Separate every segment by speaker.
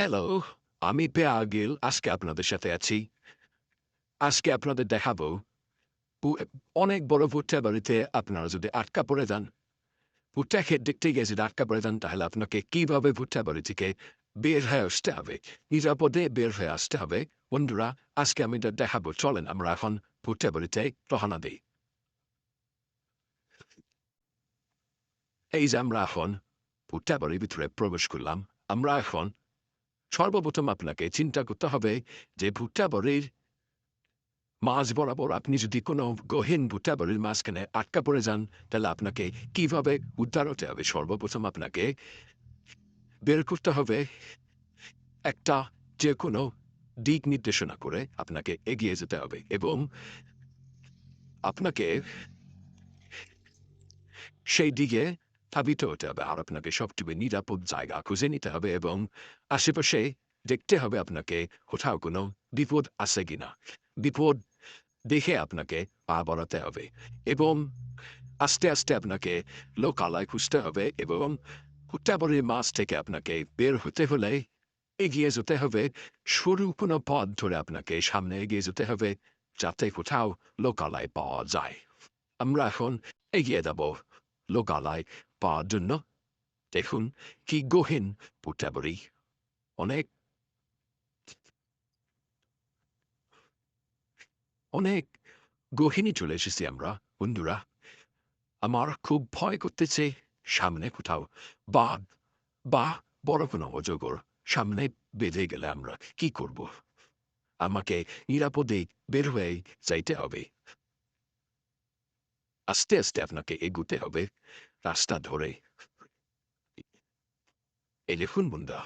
Speaker 1: Hello আমি পেয়া গিল আজকে আপনাদের সাথে আছি। আজকে আপনাদের দেখাবো অনেক বড় ভুট্টা বাড়িতে আপনারা যদি আটকা পড়ে যান, ভুট্টা খেয়ে দেখতে গিয়ে যদি আটকা পড়ে যান, তাহলে আপনাকে কীভাবে ভুট্টা বাড়ি থেকে বের হয়ে আসতে হবে? নিরাপদে বের হয়ে আসতে হবে। বন্ধুরা, আজকে আমি দেখাবো। চলেন, আমরা এখন ভুট্টা বাড়িতে রওনা দিই। এই যে আমরা এখন ভুট্টা বাড়ির ভিতরে প্রবেশ করলাম, আমরা এখন সর্বপ্রথম আপনাকে চিন্তা করতে হবে যে ভুট্টা বাড়ির মাঝ বরাবর আপনি যদি কোনো গহীন ভুট্টা বাড়ির মাঝখানে আটকা পড়ে যান, তাহলে আপনাকে কীভাবে উদ্ধার হতে হবে? সর্বপ্রথম আপনাকে বের করতে হবে একটা যে কোনো দিক নির্দেশনা করে আপনাকে এগিয়ে যেতে হবে এবং আপনাকে সেই দিকে ধাবিত হতে হবে। আর আপনাকে সবচেয়ে নিরাপদ জায়গা খুঁজে নিতে হবে এবং আশেপাশে দেখতে হবে আপনাকে কোথাও কোনো বিপদ আছে কিনা। বিপদ দেখে আপনাকে পা বাড়াতে হবে এবং আস্তে আস্তে আপনাকে লোকালয় খুঁজতে হবে এবং হুট্টাবরের মাছ থেকে আপনাকে বের হতে হলে এগিয়ে যেতে হবে। সরু কোনো পথ ধরে আপনাকে সামনে এগিয়ে যেতে হবে যাতে কোথাও লোকালয় পাওয়া যায়। আমরা এখন এগিয়ে যাব। লোকালয় জন্য দেখুন, কি গহীন পুটাবরি অনেক অনেক গহিনী চলে এসেছি আমরা, বন্ধুরা। আমার খুব ভয় করতেছে সামনে কোথাও। বাঘ বা, বড় কোনো অজগর সামনে বেঁধে গেলে আমরা কি করব? আমাকে নিরাপদে বের হয়ে যাইতে হবে। আস্তে আস্তে আপনাকে এগুতে হবে রাস্তা ধরে এই দেখুন বন্ধা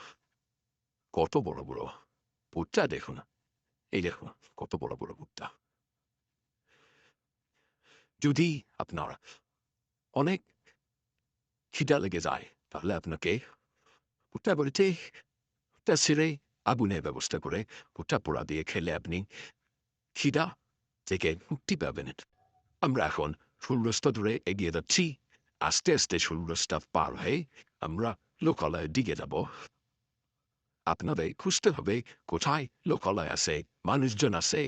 Speaker 1: কত বড় বড় ভুট্টা দেখুন এই দেখুন কত বড় বড় ভুট্টা যদি আপনার অনেক খিদা লেগে যায় তাহলে আপনাকে ভুট্টা বাড়িতে ভুট্টা ছেড়ে আগুনের ব্যবস্থা করে ভুট্টা পোড়া দিয়ে খেলে আপনি খিদা থেকে মুক্তি পাবেন আমরা এখন সূর্যস্ত ধরে এগিয়ে যাচ্ছি। আস্তে আস্তে সূর্যস্তা পার হয়ে আমরা লোকালয়ের দিকে যাব। আপনাদের খুঁজতে হবে কোথায় লোকালয় আছে, মানুষজন আছে,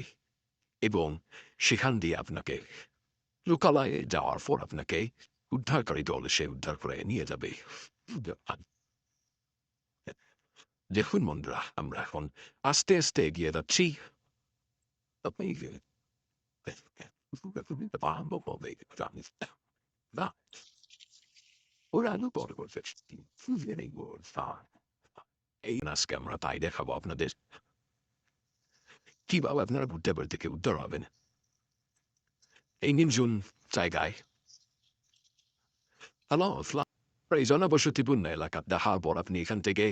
Speaker 1: এবং সেখান দিয়ে আপনাকে লোকালয়ে যাওয়ার পর আপনাকে উদ্ধারকারী দল এসে উদ্ধার করে নিয়ে যাবে। দেখুন বন্ধুরা, আমরা এখন আস্তে আস্তে এগিয়ে যাচ্ছি। আপনি ওরা আলু বড় করছে এই আজকে আমরা তাই দেখাবো আপনাদের কীভাবে আপনারা ঘুরতে পারে থেকে উদ্ধার হবেন এই নির্জন জায়গায় হ্যালো এই জনবসতিপূর্ণ এলাকা দেখার পর আপনি এখান থেকে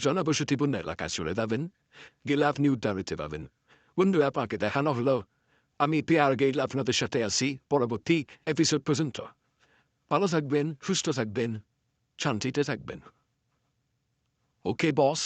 Speaker 1: জনবসতিপূর্ণ এলাকায় চলে যাবেন গেলে আপনি উদ্ধার হতে পাবেন বন্ধু আপনাকে দেখানো হলো আমি পেয়ার গেইল আপনাদের সাথে আছি পরবর্তী এপিসোড পর্যন্ত ভালো থাকবেন সুস্থ থাকবেন শান্তিতে থাকবেন ওকে বস